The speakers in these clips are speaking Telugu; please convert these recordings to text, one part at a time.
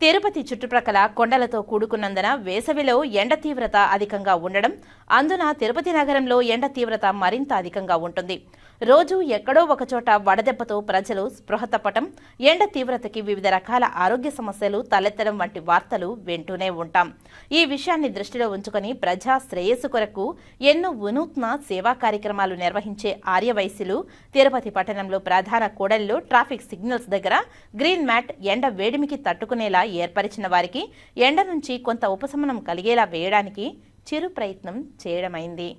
తిరుపతి చుట్టుప్రక్కల కొండలతో కూడుకున్నందున వేసవిలో ఎండ తీవ్రత అధికంగా ఉండడం అందున తిరుపతి నగరంలో ఎండ తీవ్రత మరింత అధికంగా ఉంటుంది. రోజు ఎక్కడో ఒకచోట వడదెబ్బతో ప్రజలు స్పృహ తప్పటం ఎండ తీవ్రతకి వివిధ రకాల ఆరోగ్య సమస్యలు తలెత్తడం వంటి వార్తలు వింటూనే ఉంటాం. ఈ విషయాన్ని దృష్టిలో ఉంచుకొని ప్రజా శ్రేయస్సు కొరకు ఎన్నో వినూత్న సేవా కార్యక్రమాలు నిర్వహించే ఆర్యవైశ్యులు తిరుపతి పట్టణంలో ప్రధాన కూడలిలో ట్రాఫిక్ సిగ్నల్స్ దగ్గర గ్రీన్ మ్యాట్ ఎండ వేడిమికి తట్టుకునేలా ఏర్పరిచిన వారికి ఎండ నుంచి కొంత ఉపశమనం కలిగేలా వేయడానికి చిరు ప్రయత్నం చేయడమైంది.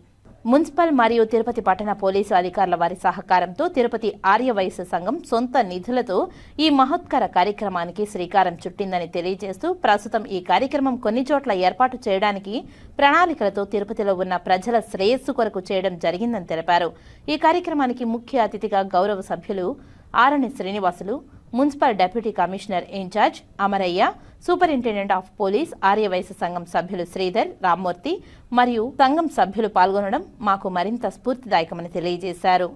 మున్సిపల్ మరియు తిరుపతి పట్టణ పోలీసు అధికారుల వారి సహకారంతో తిరుపతి ఆర్యవైశ్య సంఘం సొంత నిధులతో ఈ మహోత్కర కార్యక్రమానికి శ్రీకారం చుట్టిందని తెలియజేస్తూ ప్రస్తుతం ఈ కార్యక్రమం కొన్ని చోట్ల ఏర్పాటు చేయడానికి ప్రణాళికలతో తిరుపతిలో ఉన్న ప్రజల శ్రేయస్సు కొరకు చేయడం జరిగిందని తెలిపారు. ఈ కార్యక్రమానికి ముఖ్య అతిథిగా గౌరవ సభ్యులు Arani Srinivasulu municipal deputy commissioner incharge Amarayya superintendent of police Aryavysya సంఘం సభ్యులు శ్రీధర్ రామ్మూర్తి మరియు సంఘం సభ్యులు పాల్గొనడం మాకు మరింత స్ఫూర్తిదాయకమని తెలియజేశారు.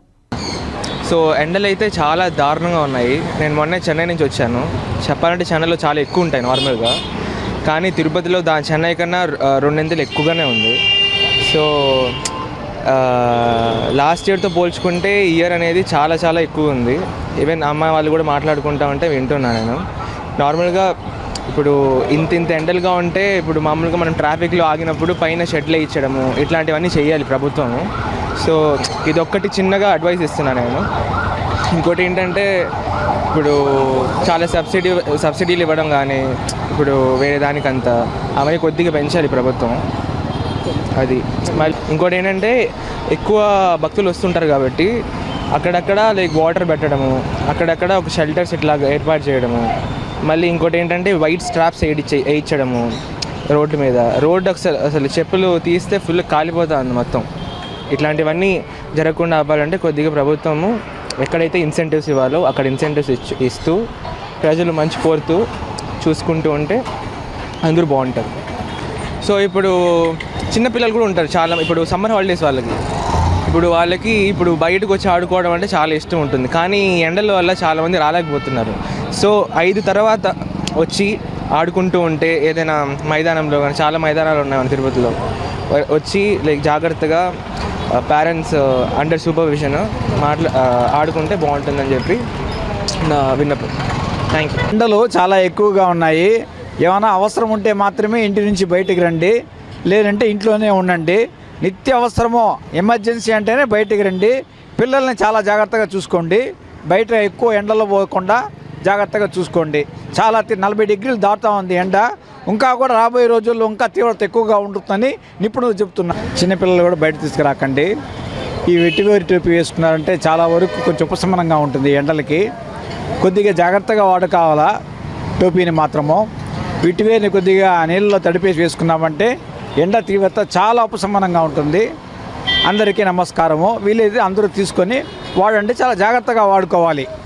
సో ఎండలు అయితే చాలా దారుణంగా ఉన్నాయి. నేను మొన్నే చెన్నై నుంచి వచ్చాను. చెప్పాలంటే చెన్నైలో చాలా ఎక్కువ ఉంటాయి నార్మల్గా. కానీ తిరుపతిలో దా చెన్నై కన్నా రెండింతలు ఎక్కువగానే ఉంది. సో లాస్ట్ ఇయర్తో పోల్చుకుంటే ఇయర్ అనేది చాలా చాలా ఎక్కువ ఉంది. ఈవెన్ అమ్మాయి వాళ్ళు కూడా మాట్లాడుకుంటా ఉంటే వింటున్నాను నేను. నార్మల్గా ఇప్పుడు ఇంత ఇంత ఎండలుగా ఉంటే ఇప్పుడు మామూలుగా మనం ట్రాఫిక్లో ఆగినప్పుడు పైన షెడ్లు ఇచ్చడము ఇట్లాంటివన్నీ చేయాలి ప్రభుత్వము సో ఇదొక్కటి చిన్నగా అడ్వైస్ ఇస్తున్నాను నేను. ఇంకోటి ఏంటంటే ఇప్పుడు చాలా సబ్సిడీ సబ్సిడీలు ఇవ్వడం కానీ ఇప్పుడు వేరే దానికంతా అవన్నీ కొద్దిగా పెంచాలి ప్రభుత్వం. అది. మళ్ళీ ఇంకోటి ఏంటంటే ఎక్కువ భక్తులు వస్తుంటారు కాబట్టి అక్కడక్కడ లైక్ వాటర్ పెట్టడము అక్కడక్కడ ఒక షెల్టర్స్ ఇట్లా ఏర్పాటు చేయడము. మళ్ళీ ఇంకోటి ఏంటంటే వైట్ స్ట్రాప్స్ వేయించే వేయించడము రోడ్డు మీద. రోడ్డు అసలు అసలు చెప్పులు తీస్తే ఫుల్ కాలిపోతుంది మొత్తం. ఇట్లాంటివన్నీ జరగకుండా ఆపాలంటే కొద్దిగా ప్రభుత్వము ఎక్కడైతే ఇన్సెంటివ్స్ ఇవ్వాలో అక్కడ ఇన్సెంటివ్స్ ఇస్తూ ప్రజలు మంచి కోరుతూ చూసుకుంటూ ఉంటే అందరూ బాగుంటారు. సో ఇప్పుడు చిన్నపిల్లలు కూడా ఉంటారు చాలా ఇప్పుడు సమ్మర్ హాలిడేస్ వాళ్ళకి. ఇప్పుడు వాళ్ళకి ఇప్పుడు బయటకు వచ్చి ఆడుకోవడం అంటే చాలా ఇష్టం ఉంటుంది. కానీ ఈ ఎండల వల్ల చాలామంది రాలేకపోతున్నారు. సో ఐదు తర్వాత వచ్చి ఆడుకుంటూ ఉంటే ఏదైనా మైదానంలో కానీ చాలా మైదానాలు ఉన్నాయి మన తిరుపతిలో. వచ్చి లైక్ జాగ్రత్తగా పేరెంట్స్ అండర్ సూపర్విజన్ మాట్లా ఆడుకుంటే బాగుంటుందని చెప్పి నా విన్నపం. థ్యాంక్ యూ ఎండలు చాలా ఎక్కువగా ఉన్నాయి. ఏమైనా అవసరం ఉంటే మాత్రమే ఇంటి నుంచి బయటికి రండి. లేదంటే ఇంట్లోనే ఉండండి. నిత్య అవసరమో ఎమర్జెన్సీ అంటేనే బయటికి రండి. పిల్లల్ని చాలా జాగ్రత్తగా చూసుకోండి. బయట ఎక్కువ ఎండలో పోకుండా జాగ్రత్తగా చూసుకోండి. చాలా నలభై డిగ్రీలు దాటుతా ఉంది ఎండ. ఇంకా కూడా రాబోయే రోజుల్లో ఇంకా తీవ్రత ఎక్కువగా ఉంటుందని నిపుణులు చెప్తున్నారు చిన్నపిల్లలు కూడా బయట తీసుకురాకండి. ఈ వెట్టివేరి టోపీ వేసుకున్నారంటే చాలా వరకు కొంచెం ఉపశమనంగా ఉంటుంది ఈ ఎండలకి. కొద్దిగా జాగ్రత్తగా వాడుకోవాలా టోపీని మాత్రము. విటివేని కొద్దిగా నీళ్ళలో తడిపేసి వేసుకున్నామంటే ఎండ తీవ్రత చాలా ఉపశమనంగా ఉంటుంది. అందరికీ నమస్కారము. వీలైతే అందరూ తీసుకొని వాడండి. చాలా జాగ్రత్తగా వాడుకోవాలి.